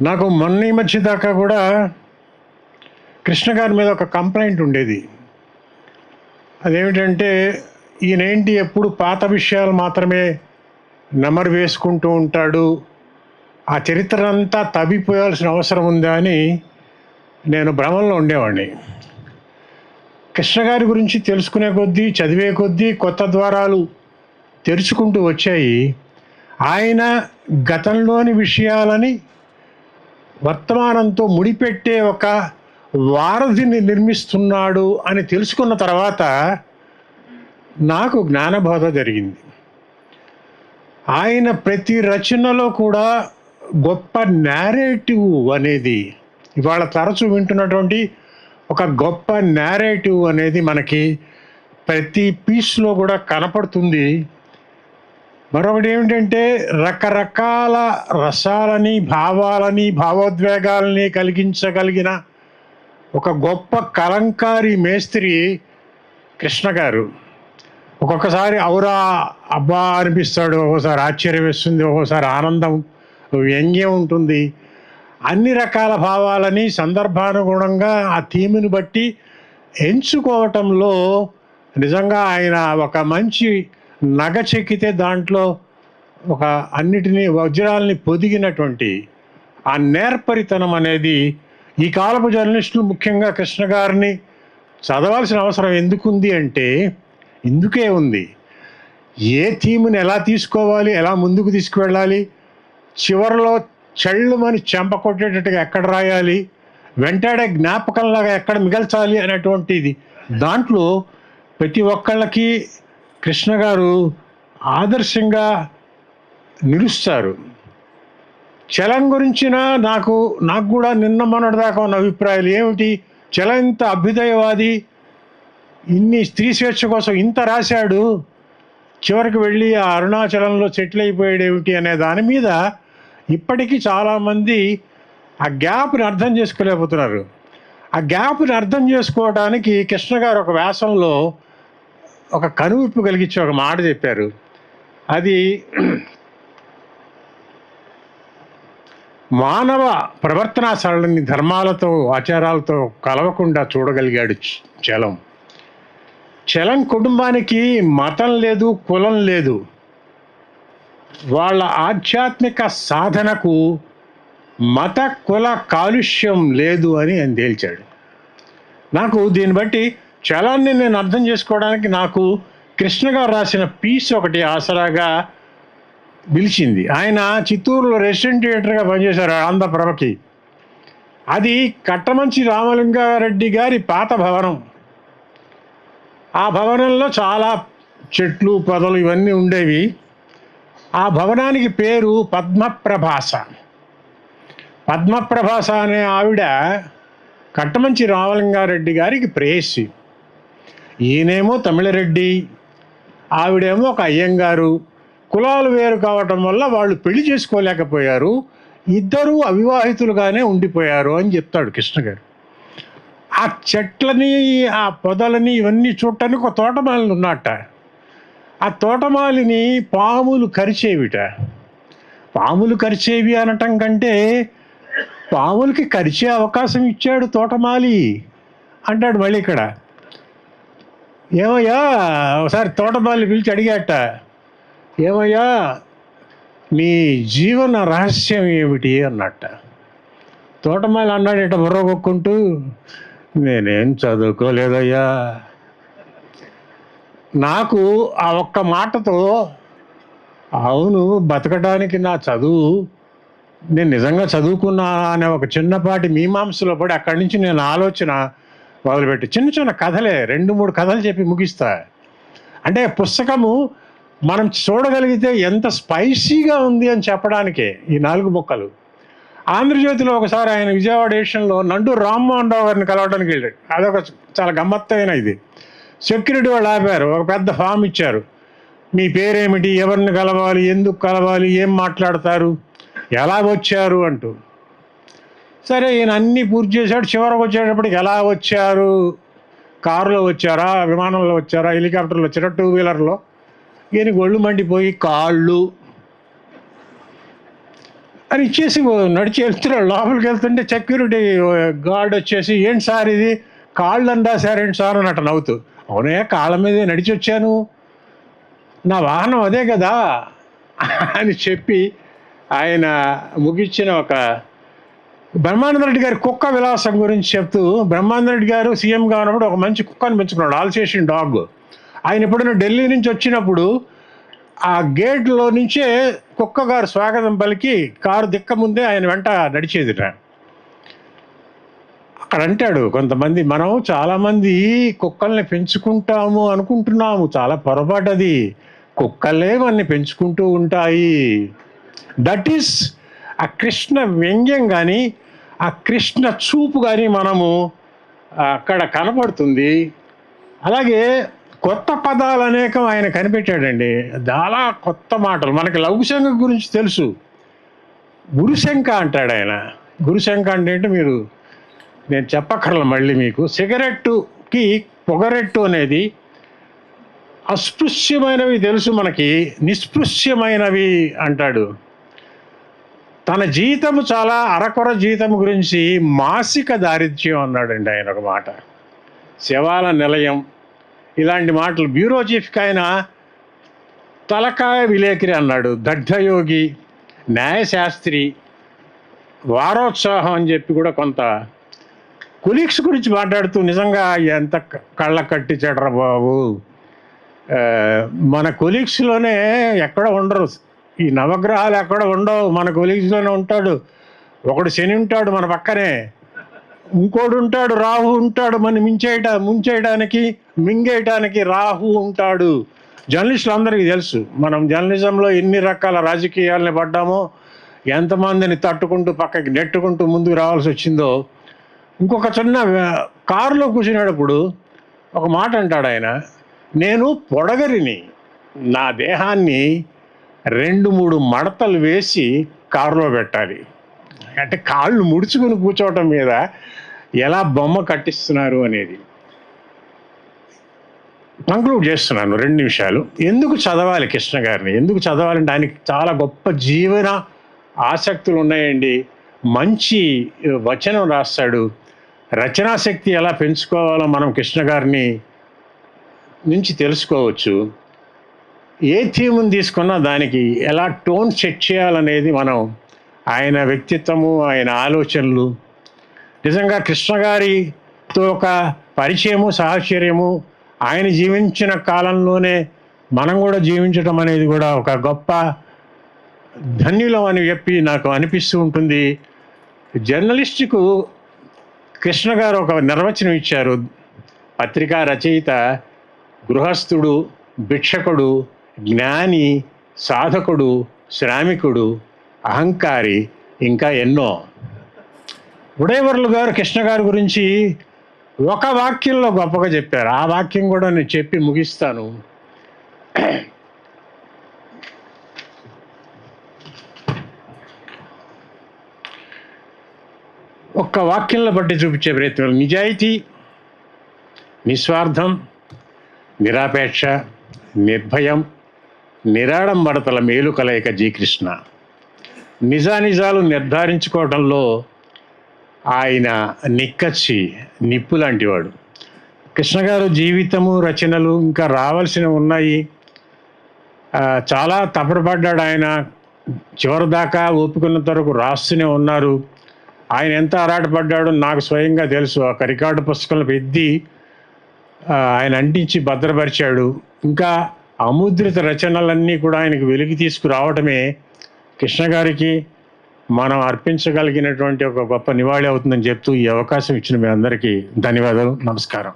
నాకు మొన్న ఈ మధ్య దాకా కూడా కృష్ణ గారి మీద ఒక కంప్లైంట్ ఉండేది. అదేమిటంటే ఈయనేంటి ఎప్పుడు పాత విషయాలు మాత్రమే నెమరు వేసుకుంటూ ఉంటాడు ఆ చరిత్ర అంతా తవ్విపోయాల్సిన అవసరం ఉందా అని నేను భ్రమంలో ఉండేవాడిని. కృష్ణ గారి గురించి తెలుసుకునే కొద్దీ చదివే కొద్దీ కొత్త ద్వారాలు తెరుచుకుంటూ వచ్చాయి. ఆయన గతంలోని విషయాలని వర్తమానంతో ముడిపెట్టే ఒక వారధిని నిర్మిస్తున్నాడు అని తెలుసుకున్న తర్వాత నాకు జ్ఞానబోధ జరిగింది. ఆయన ప్రతి రచనలో కూడా గొప్ప నేరేటివ్ అనేది ఇవాళ తరచూ వింటున్నటువంటి ఒక గొప్ప నేరేటివ్ అనేది మనకి ప్రతి పీస్లో కూడా కనపడుతుంది. మరొకటి ఏమిటంటే రకరకాల రసాలని భావాలని భావోద్వేగాలని కలిగించగలిగిన ఒక గొప్ప కలంకారి మేస్త్రి కృష్ణ గారు. ఒక్కొక్కసారి ఔరా అబ్బా అనిపిస్తాడు ఒక్కోసారి ఆశ్చర్యం వేస్తుంది ఒక్కోసారి ఆనందం వ్యంగ్యం ఉంటుంది. అన్ని రకాల భావాలని సందర్భానుగుణంగా ఆ థీమ్ని బట్టి ఎంచుకోవటంలో నిజంగా ఆయన ఒక మంచి నగ చెక్కితే దాంట్లో ఒక అన్నిటినీ వజ్రాలని పొదిగినటువంటి ఆ నేర్పరితనం అనేది ఈ కాలపు జర్నలిస్టులు ముఖ్యంగా కృష్ణ గారిని చదవాల్సిన అవసరం ఎందుకుంది అంటే ఇందుకే ఉంది. ఏ థీమ్ని ఎలా తీసుకోవాలి ఎలా ముందుకు తీసుకువెళ్ళాలి చివరిలో చెళ్ళుమని చెంప కొట్టేటట్టుగా ఎక్కడ రాయాలి వెంటాడే జ్ఞాపకంలాగా ఎక్కడ మిగల్చాలి అనేటువంటిది దాంట్లో ప్రతి ఒక్కళ్ళకి కృష్ణ గారు ఆదర్శంగా నిలుస్తారు. చలం గురించిన నాకు నాకు కూడా నిన్న మొన్నటిదాకా ఉన్న అభిప్రాయాలు ఏమిటి? చలం ఇంత అభ్యుదయవాది ఇన్ని స్త్రీ స్వేచ్ఛ కోసం ఇంత రాశాడు చివరికి వెళ్ళి ఆ అరుణాచలంలో సెటిల్ అయిపోయాడు ఏమిటి అనే దాని మీద ఇప్పటికీ చాలామంది ఆ గ్యాప్ని అర్థం చేసుకోలేకపోతున్నారు. ఆ గ్యాప్ని అర్థం చేసుకోవడానికి కృష్ణ గారు ఒక వ్యాసంలో ఒక కనువిప్పు కలిగించే ఒక మాట చెప్పారు. అది మానవ ప్రవర్తన సరళిని ధర్మాలతో ఆచారాలతో కలవకుండా చూడగలిగాడు చలం. చలం కుటుంబానికి మతం లేదు కులం లేదు. వాళ్ళ ఆధ్యాత్మిక సాధనకు మత కుల కాలుష్యం లేదు అని ఆయన తేల్చాడు. నాకు దీన్ని బట్టి చలాన్ని నేను అర్థం చేసుకోవడానికి నాకు కృష్ణ గారు రాసిన పీస్ ఒకటి ఆసరాగా పిలిచింది. ఆయన చిత్తూరులో రెసిడెంట్ థియేటర్గా పనిచేశారు ఆంధ్రప్రభకి అది కట్టమంచి రామలింగారెడ్డి గారి పాత భవనం. ఆ భవనంలో చాలా చెట్లు పొదలు ఇవన్నీ ఉండేవి. ఆ భవనానికి పేరు పద్మప్రభాస. పద్మప్రభాస అనే ఆవిడ కట్టమంచి రామలింగారెడ్డి గారికి ప్రేయసి. ఈయనేమో తమిళరెడ్డి ఆవిడేమో ఒక అయ్యంగారు. కులాలు వేరు కావటం వల్ల వాళ్ళు పెళ్ళి చేసుకోలేకపోయారు. ఇద్దరూ అవివాహితులుగానే ఉండిపోయారు అని చెప్తాడు కృష్ణ గారు. ఆ చెట్లని ఆ పొదలని ఇవన్నీ చూడటానికి ఒక తోటమాలిని ఉన్నట్ట ఆ తోటమాలిని పాములు కరిచేవిట. పాములు కరిచేవి అనటం కంటే పాములకి కరిచే అవకాశం ఇచ్చాడు తోటమాలి. అంటాడు మళ్ళీ ఇక్కడ. ఏమయ్యా? ఒకసారి తోటమాలి పిలిచి అడిగాట. ఏమయ్యా? నీ జీవన రహస్యం ఏమిటి? అన్నట్ట. తోటమాలి అన్నాడు బుర్ర బుర్రగొక్కుంటూ నేనేం చదువుకోలేదయ్యా. నాకు ఆ ఒక్క మాటతో అవును బతకడానికి నా చదువు నేను నిజంగా చదువుకున్నా అనే ఒక చిన్నపాటి మీమాంసలో పడి అక్కడి నుంచి నేను ఆలోచన మొదలుపెట్టి చిన్న చిన్న కథలే రెండు మూడు కథలు చెప్పి ముగిస్తా. అంటే పుస్తకము మనం చూడగలిగితే ఎంత స్పైసీగా ఉంది అని చెప్పడానికే ఈ నాలుగు మొక్కలు. ఆంధ్రజ్యోతిలో ఒకసారి ఆయన విజయవాడ ఎడిషన్లో నండు రామ్మోహన్ రావు గారిని కలవడానికి వెళ్ళాడు. అదొక చాలా గమ్మత్తైన ఇది. సెక్యూరిటీ వాళ్ళు ఆపారు ఒక పెద్ద ఫామ్ ఇచ్చారు. మీ పేరేమిటి? ఎవరిని కలవాలి? ఎందుకు కలవాలి? ఏం మాట్లాడతారు? ఎలా వచ్చారు అంటూ. సరే ఈయన అన్నీ పూర్తి చేశాడు. చివరకు వచ్చేటప్పటికి ఎలా వచ్చారు? కారులో వచ్చారా? విమానంలో వచ్చారా? హెలికాప్టర్లో వచ్చారా? టూ వీలర్లో ఈయనకి ఒళ్ళు మండిపోయి కాళ్ళు. అని ఇచ్చేసి నడిచి వెళ్తున్నాడు లోపలికి వెళ్తుంటే సెక్యూరిటీ గార్డ్ వచ్చేసి ఏంటి సార్ ఇది? కాళ్ళు అందా సార్? ఏంటి సార్? అన్నట్టు నవ్వుతూ అవునే కాళ్ళ మీదే నడిచి వచ్చాను. నా వాహనం అదే కదా? అని చెప్పి ఆయన ముగించిన ఒక బ్రహ్మానంద రెడ్డి గారి కుక్క విలాసం గురించి చెప్తూ బ్రహ్మానంద రెడ్డి గారు సీఎంగా ఉన్నప్పుడు ఒక మంచి కుక్కను పెంచుకున్నాడు. Alsatian dog. ఆయన ఎప్పుడైనా ఢిల్లీ నుంచి వచ్చినప్పుడు ఆ గేట్లో నుంచే కుక్క గారు స్వాగతం పలికి కారు దిక్క ముందే ఆయన వెంట నడిచేది అక్కడ అంటాడు కొంతమంది మనం చాలామంది కుక్కల్ని పెంచుకుంటాము అనుకుంటున్నాము. చాలా పొరపాటు అది. కుక్కలే మనని పెంచుకుంటూ ఉంటాయి. దట్ ఈస్ ఆ కృష్ణ వ్యంగ్యం కానీ ఆ కృష్ణ చూపు కానీ మనము అక్కడ కనపడుతుంది. అలాగే కొత్త పదాలు అనేకం ఆయన కనిపెట్టాడండి. చాలా కొత్త మాటలు. మనకి లఘుశంఖ గురించి తెలుసు. గురుశంఖ అంటాడు ఆయన. గురుశంఖ అంటే ఏంటో మీరు? నేను చెప్పక్కర్ల మళ్ళీ మీకు. సిగరెట్టుకి పొగరెట్టు అనేది అస్పృశ్యమైనవి తెలుసు మనకి. నిస్పృశ్యమైనవి అంటాడు. తన జీతము చాలా అరకొర జీతం గురించి మాసిక దారిద్ర్యం అన్నాడండి ఆయన ఒక మాట. శివాల నిలయం. ఇలాంటి మాటలు బ్యూరో చీఫ్కి ఆయన తలకాయ విలేకరి అన్నాడు. దగ్ధయోగి న్యాయశాస్త్రి వారోత్సాహం అని చెప్పి కూడా కొంత కొలీగ్స్ గురించి మాట్లాడుతూ నిజంగా ఎంత క- కళ్ళ కట్టి చెడరా బాబు మన కొలీగ్స్లోనే ఎక్కడ ఉండరు. ఈ నవగ్రహాలు ఎక్కడ ఉండవు. మన కొలీగ్స్లోనే ఉంటాడు. ఒకడు శని ఉంటాడు మన పక్కనే. ఇంకోడు ఉంటాడు రాహు ఉంటాడు మన మించేయట ముంచేయడానికి మింగేయటానికి రాహు ఉంటాడు. జర్నలిస్టులు అందరికీ తెలుసు మనం జర్నలిజంలో ఎన్ని రకాల రాజకీయాలని పడ్డామో ఎంతమందిని తట్టుకుంటూ పక్కకి నెట్టుకుంటూ ముందుకు రావాల్సి వచ్చిందో. ఇంకొక చిన్న కారులో కూర్చునేటప్పుడు ఒక మాట అంటాడు ఆయన. నేను పొడగరిని నా దేహాన్ని రెండు మూడు మడతలు వేసి కారులో పెట్టాలి. అంటే కాళ్ళు ముడుచుకుని కూర్చోవటం మీద ఎలా బొమ్మ కట్టిస్తున్నారు అనేది. కంక్లూడ్ చేస్తున్నాను రెండు నిమిషాలు. ఎందుకు చదవాలి కృష్ణ గారిని? ఎందుకు చదవాలంటే ఆయనకి చాలా గొప్ప జీవన ఆసక్తులు ఉన్నాయండి. మంచి వచనం రాస్తాడు. రచనాశక్తి ఎలా పెంచుకోవాలో మనం కృష్ణ గారిని నుంచి తెలుసుకోవచ్చు. ఏ థీమ్ని తీసుకున్నా దానికి ఎలా టోన్ సెట్ చేయాలనేది మనం ఆయన వ్యక్తిత్వము ఆయన ఆలోచనలు. నిజంగా కృష్ణ గారితో ఒక పరిచయము సాహచర్యము ఆయన జీవించిన కాలంలోనే మనం కూడా జీవించడం అనేది కూడా ఒక గొప్ప ధన్యులం అని చెప్పి నాకు అనిపిస్తూ ఉంటుంది. జర్నలిస్టుకు కృష్ణ గారు ఒక నిర్వచనం ఇచ్చారు. పత్రికా రచయిత గృహస్థుడు భిక్షకుడు జ్ఞాని సాధకుడు శ్రామికుడు అహంకారి ఇంకా ఎన్నో. ఉడయవర్లు గారు కృష్ణ గారి గురించి ఒక వాక్యంలో గొప్పగా చెప్పారు. ఆ వాక్యం కూడా నేను చెప్పి ముగిస్తాను. ఒక్క వాక్యంలో బట్టి చూపించే ప్రయత్నం నిజాయితీ నిస్వార్థం నిరాపేక్ష నిర్భయం నిరాడంబడతల మేలు కలయిక జీ కృష్ణ నిజానిజాలు నిర్ధారించుకోవడంలో ఆయన నిక్కచ్చి నిప్పు లాంటివాడు. కృష్ణ గారు జీవితము రచనలు ఇంకా రావాల్సినవి ఉన్నాయి. చాలా తపడపడ్డాడు ఆయన. చివరిదాకా ఓపికన్నంత వరకు రాస్తూనే ఉన్నారు. ఆయన ఎంత ఆరాటపడ్డాడో నాకు స్వయంగా తెలుసు. ఒక రికార్డు పుస్తకంలో పెద్ది ఆయన అంటించి భద్రపరిచాడు. ఇంకా అముద్రిత రచనలన్నీ కూడా ఆయనకు వెలికి తీసుకురావటమే కృష్ణ గారికి మనం అర్పించగలిగినటువంటి ఒక గొప్ప నివాళి అవుతుందని చెప్తూ ఈ అవకాశం ఇచ్చిన మీ అందరికీ ధన్యవాదాలు. నమస్కారం.